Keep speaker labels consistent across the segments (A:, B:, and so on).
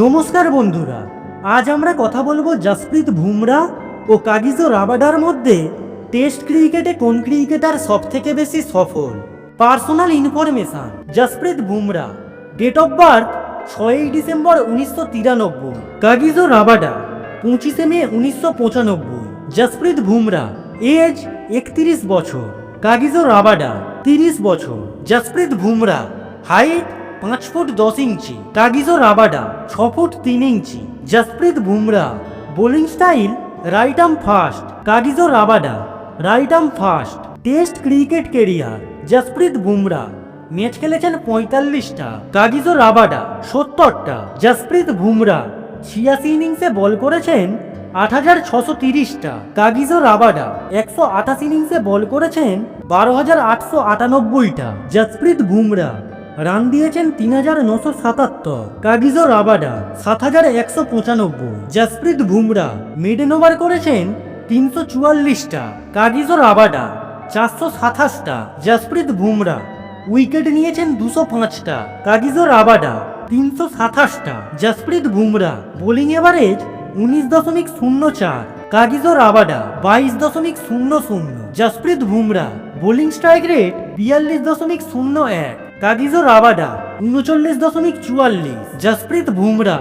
A: নমস্কার বন্ধুরা, আজ আমরা কথা বলব জসপ্রীত বুমরা ও কাগিজো রাবাডার মধ্যে টেস্ট ক্রিকেটে কোন ক্রিকেটার সব থেকে বেশি সফল? Personal information, Jasprit Bumrah, date of birth ছয়ই ডিসেম্বর উনিশশো তিরানব্বই, কাগিজো রাবাডা পঁচিশে মে উনিশশো পঁচানব্বই, জসপ্রীত বুমরা, এজ একত্রিশ বছর, কাগিজো রাবাডা তিরিশ বছর, জসপ্রীত বুমরা, হাইট পাঁচ ফুট দশ ইঞ্চি কাগিজো রাবাডা ছ ফুট তিন inch, Jasprit Bumrah, bowling style, right arm fast Kagiso Rabada, right arm fast, test cricket career, Jasprit Bumrah. Match খেলেছেন পঁয়তাল্লিশটা কাগিজো রাবাডা সত্তরটা, জসপ্রীত বুমরা ছিয়াশি ইনিংসে বল করেছেন আট হাজার ছশো তিরিশটা কাগিজো রাবাডা একশো আঠাশ ইনিংসে বল করেছেন বারো হাজার আটশো আটানব্বইটা, জসপ্রীত বুমরা। রান দিয়েছেন তিন হাজার নশো সাতাত্তর, কাগিজো রাবাডা সাত হাজার একশো পঁচানব্বই, জসপ্রীত বুমরা। মিডেন ওভার করেছেন তিনশো চুয়াল্লিশটা, কাগিজো রাবাডা চারশো সাতাশটা, জসপ্রীত বুমরা। উইকেট নিয়েছেন দুশো পাঁচটা, কাগিজো রাবাডা তিনশো সাতাশটা, জসপ্রীত বুমরা। বোলিং এভারেজ উনিশ দশমিক শূন্য চার, কাগিজো রাবাডা বাইশ দশমিক শূন্য শূন্য, Jasprit Bumrah. Bowling strike rate বিয়াল্লিশ দশমিক শূন্য এক কাগিজো রাবাডা, উনচল্লিশ দশমিক চুয়াল্লিশ, Jasprit Bumrah,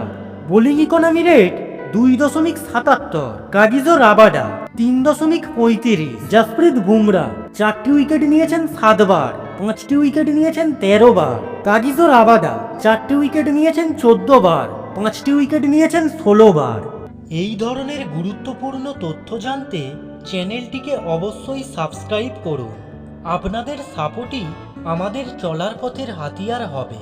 A: bowling economy rate দুই দশমিক সাতাত্তর কাগিজো রাবাডা, তিন দশমিক পঁয়ত্রিশ, জসপ্রীত বুমরা, চারটি উইকেট নিয়েছেন সাতবার, পাঁচটি উইকেট নিয়েছেন তেরো বার কাগিজো রাবাডা, চারটি উইকেট নিয়েছেন চোদ্দ বার পাঁচটি উইকেট নিয়েছেন ষোলো বার এই ধরনের গুরুত্বপূর্ণ তথ্য জানতে চ্যানেলটিকে অবশ্যই সাবস্ক্রাইব করুন। আপনাদের সাপোর্টই আমাদের চলার পথের হাতিয়ার হবে।